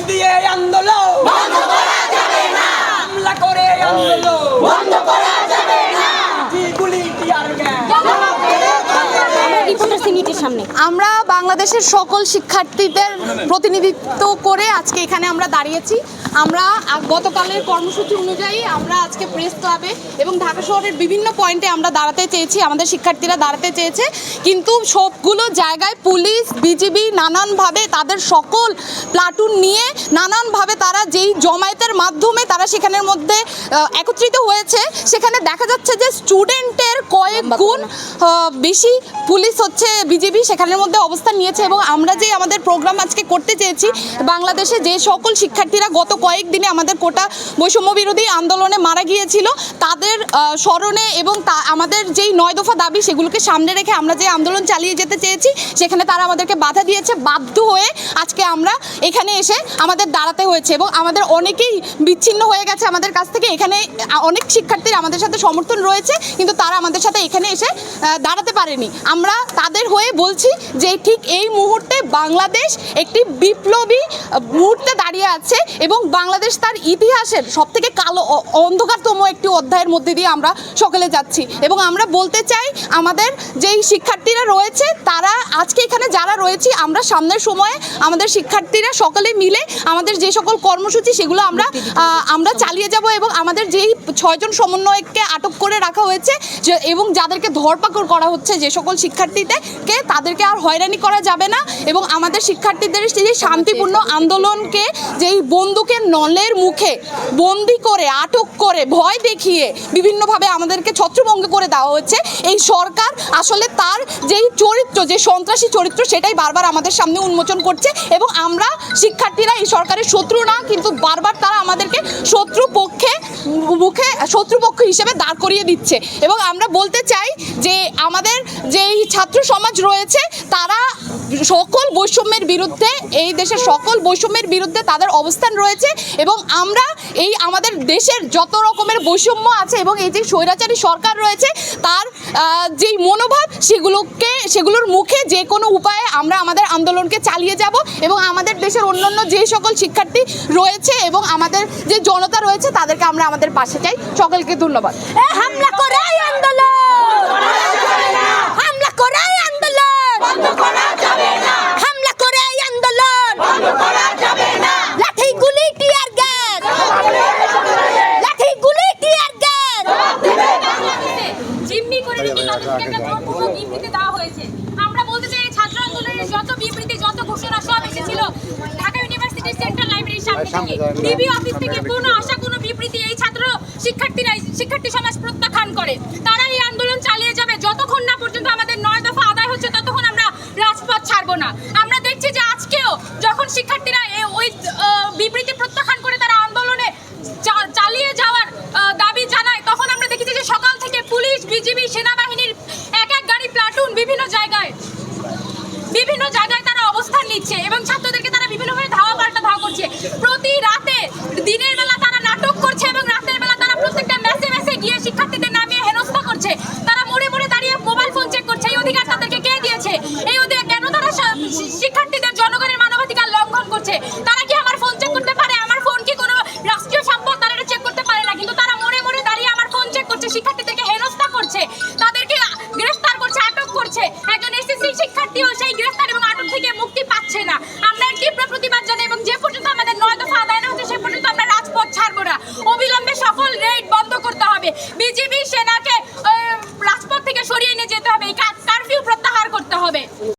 দিয়ে আন্দোলন। বন্ধ করা যাবে না। হামলা করে আন্দোলন। বন্ধ করা সামনে। আমরা বাংলাদেশের সকল শিক্ষার্থীদের প্রতিনিধিত্ব করে আজকে এখানে আমরা দাঁড়িয়েছি। আমরা গতকালের কর্মসূচি অনুযায়ী আমরা আজকে প্রেস ক্লাবে এবং ঢাকা শহরের বিভিন্ন পয়েন্টে আমরা দাঁড়াতে চেয়েছি, আমাদের শিক্ষার্থীরা দাঁড়াতে চেয়েছে। কিন্তু সবগুলো জায়গায় পুলিশ, বিজিবি নানানভাবে তাদের সকল প্লাটুন নিয়ে নানানভাবে তারা যেই জমায়েতের মাধ্যমে তারা সেখানের মধ্যে একত্রিত হয়েছে। সেখানে দেখা যাচ্ছে যে স্টুডেন্টের কয়েক গুণ বেশি পুলিশ হচ্ছে বিজেপি সেখানের মধ্যে অবস্থান নিয়েছে এবং আমরা যে আমাদের প্রোগ্রাম আজকে করতে চেয়েছি বাংলাদেশে যে সকল শিক্ষার্থীরা গত কয়েক দিনে আমাদের কোটা বৈষম্য বিরোধী আন্দোলনে মারা গিয়েছিল তাদের স্মরণে এবং তা আমাদের যেই নয় দফা দাবি সেগুলোকে সামনে রেখে আমরা যে আন্দোলন চালিয়ে যেতে চেয়েছি সেখানে তারা আমাদেরকে বাধা দিয়েছে বাধ্য হয়ে আজকে আমরা এখানে এসে আমাদের দাঁড়াতে হয়েছে এবং আমাদের অনেকেই বিচ্ছিন্ন হয়ে গেছে আমাদের কাছ থেকে। এখানে অনেক শিক্ষার্থীর আমাদের সাথে সমর্থন রয়েছে কিন্তু তারা আমাদের সাথে এখানে এসে দাঁড়াতে পারেনি। আমরা তাদের হয়ে বলছি যে ঠিক এই মুহূর্তে বাংলাদেশ একটি বিপ্লবী মুহূর্তে দাঁড়িয়ে আছে এবং বাংলাদেশ তার ইতিহাসের সবথেকে কালো অন্ধকারতম একটি অধ্যায়ের মধ্যে দিয়ে আমরা সকলে যাচ্ছি। এবং আমরা বলতে চাই, আমাদের যেই শিক্ষার্থীরা রয়েছে, তারা আজকে এখানে যারা রয়েছি, আমরা সামনের সময়ে আমাদের শিক্ষার্থীরা সকলে মিলে আমাদের যে সকল কর্মসূচি, সেগুলো আমরা আমরা চালিয়ে যাব এবং আমাদের যেই ছয়জন সমন্বয়ককে আটক করে রাখা হয়েছে, যে এবং যাদেরকে ধরপাকড় করা হচ্ছে যে সকল শিক্ষার্থীদেরকে তাদেরকে আর হয়রানি করা যাবে না এবং আমাদের শিক্ষার্থীদের সেই শান্তিপূর্ণ আন্দোলনকে, যেই বন্দুকের নলের মুখে বন্দি করে, আটক করে, ভয় দেখিয়ে বিভিন্নভাবে আমাদেরকে ছত্রভঙ্গ করে দেওয়া হচ্ছে, এই সরকার আসলে তার যেই চরিত্র, যে সন্ত্রাসী চরিত্র সেটাই বারবার আমাদের সামনে উন্মোচন করছে এবং আমরা শিক্ষার্থীরা এই সরকারের শত্রু না, কিন্তু বারবার তারা আমাদেরকে শত্রু পক্ষে মুখে শত্রুপক্ষ হিসেবে দাঁড় করিয়ে দিচ্ছে এবং আমরা বলতে চাই যে আমাদের যেই ছাত্র সমাজ রয়েছে, তারা সকল বৈষম্যের বিরুদ্ধে, এই দেশের সকল বৈষম্যের বিরুদ্ধে তাদের অবস্থান রয়েছে এবং আমরা এই আমাদের দেশের যত রকমের বৈষম্য আছে এবং এই যে স্বৈরাচারী সরকার রয়েছে, তার যেই মনোভাব, সেগুলোকে, সেগুলোর মুখে যে কোনো উপায়ে আমরা আমাদের আন্দোলনকে চালিয়ে যাব এবং আমাদের দেশের অন্যান্য যে সকল শিক্ষার্থী রয়েছে এবং আমাদের যে জনতা রয়েছে, তাদেরকে আমরা আমাদের পাশে চাই। সকলকে ধন্যবাদ। হামলা করাই আন্দোলন হামলা করাই আন্দোলন বন্ধ করা যাবে না হামলা করাই আন্দোলন বন্ধ করা যাবে না লাঠি গুলি টিয়ার গ্যাস লাঠি গুলি টিয়ার গ্যাস জিম্মি করে রেখে তাদেরকে একটা জোরপূর্বক বিবৃতি দেওয়া হয়েছে। আমরা বলতে চাই এই ছাত্র আন্দোলনের যত বিবৃতি যত ঘোষণা সব এসেছিল ঢাকা ইউনিভার্সিটির সেন্ট্রাল লাইব্রেরির সামনে থেকে। ডিবি অফিস থেকে কোনো আশা কোনো বিবৃতি এই ছাত্র শিক্ষার্থীরা শিক্ষার্থী সমাজ প্রত্যাখ্যান করে। তারা এই আন্দোলন চালিয়ে যাবে যতক্ষণ না পর্যন্ত আমাদের নয় দফা আদায় হচ্ছে ততক্ষণ আমরা রাজপথ ছাড়বো না আমরা দেখছি যে আজকেও যখন শিক্ষার্থীরা এ- ওই আহ, বিবৃতি প্রত্যাখ্যান করে তারা আন্দোলনে চা- চালিয়ে যাওয়ার আহ, দাবি জানায় তখন আমরা দেখেছি যে সকাল থেকে পুলিশ বিজিবি সেনাবাহিনীর এক এক গাড়ি প্লাটুন বিভিন্ন জায়গায় বিভিন্ন জায়গায় তারা অবস্থান নিচ্ছে এবং ছাত্রদেরকে তারা বিভিন্নভাবে ধাওয়া পাল্টা ধাওয়া করছে। প্রতি রাতে, দিনের বেলা তারা নাটক করছে এবং রাতের বেলা তারা প্রত্যেকটা ম্যাসে মেসে গিয়ে শিক্ষার্থীদের নামিয়ে হেনস্থা করছে। তারা মরে মোড়ে দাঁড়িয়ে মোবাইল ফোন চেক করছে। এই অধিকার তাদেরকে কে দিয়েছে? এই অধিকার কেন তারা সা- শিক্ষার্থীও সেই গ্রেফতার এবং আটক থেকে মুক্তি পাচ্ছে না। আমরা এর তীব্র প্রতিবাদ জানাই এবং যে পর্যন্ত আমাদের নয় দফা আদায় না হচ্ছে, সে পর্যন্ত আমরা রাজপথ ছাড়বো না। অবিলম্বে সকল রেড বন্ধ করতে হবে। সেনা